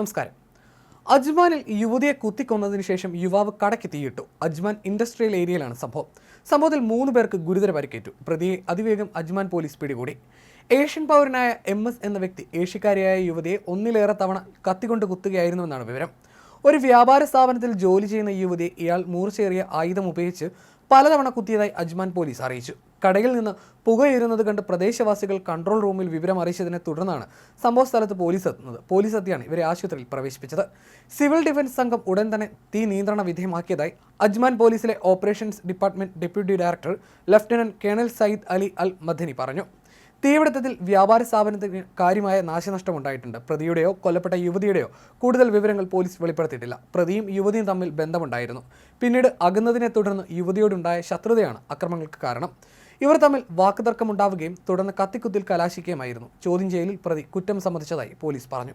നമസ്കാരം. അജ്മാനിൽ യുവതിയെ കുത്തിക്കൊന്നതിന് ശേഷം യുവാവ് കടയ്ക്ക് തീയിട്ടു. അജ്മാൻ ഇൻഡസ്ട്രിയൽ ഏരിയയിലാണ് സംഭവം. സംഭവത്തിൽ മൂന്ന് പേർക്ക് ഗുരുതര പരിക്കേറ്റു. പ്രതിയെ അതിവേഗം അജ്മാൻ പോലീസ് പിടികൂടി. ഏഷ്യൻ പൗരനായ എം എസ് എന്ന വ്യക്തി ഏഷ്യക്കാരിയായ യുവതിയെ ഒന്നിലേറെ തവണ കത്തിക്കൊണ്ട് കുത്തുകയായിരുന്നുവെന്നാണ് വിവരം. ഒരു വ്യാപാര സ്ഥാപനത്തിൽ ജോലി ചെയ്യുന്ന യുവതി ഇയാൾ മൂർച്ചയേറിയ ആയുധം ഉപയോഗിച്ച് പലതവണ കുത്തിയതായി അജ്മാൻ പോലീസ് അറിയിച്ചു. കടയിൽ നിന്ന് പുകയേറുന്നത് കണ്ട് പ്രദേശവാസികൾ കൺട്രോൾ റൂമിൽ വിവരം അറിയിച്ചതിനെ തുടർന്നാണ് സംഭവ സ്ഥലത്ത് പോലീസ് എത്തുന്നത്. പോലീസ് എത്തിയാണ് ഇവരെ ആശുപത്രിയിൽ പ്രവേശിപ്പിച്ചത്. സിവിൽ ഡിഫൻസ് സംഘം ഉടൻ തന്നെ തീ നിയന്ത്രണ വിധേയമാക്കിയതായി അജ്മാൻ പോലീസിലെ operations department deputy director lieutenant colonel Sayyid Ali Al Madani പറഞ്ഞു. തീപിടുത്തത്തിൽ വ്യാപാര സ്ഥാപനത്തിന് കാര്യമായ നാശനഷ്ടം ഉണ്ടായിട്ടുണ്ട് പ്രതിയുടെയോ കൊല്ലപ്പെട്ട യുവതിയുടെയോ കൂടുതൽ വിവരങ്ങൾ പോലീസ് വെളിപ്പെടുത്തിയിട്ടില്ല. പ്രതിയും യുവതിയും തമ്മിൽ ബന്ധമുണ്ടായിരുന്നു. പിന്നീട് അകുന്നതിനെ തുടർന്ന് യുവതിയോടുണ്ടായ ശത്രുതയാണ് അക്രമങ്ങൾക്ക് കാരണം. ഇവർ തമ്മിൽ വാക്കുതർക്കമുണ്ടാവുകയും തുടർന്ന് കത്തിക്കുത്തിൽ കലാശിക്കുകയുമായിരുന്നു. ചോദ്യം ചെയ്യലിൽ പ്രതി കുറ്റം സമ്മതിച്ചതായി പോലീസ് പറഞ്ഞു.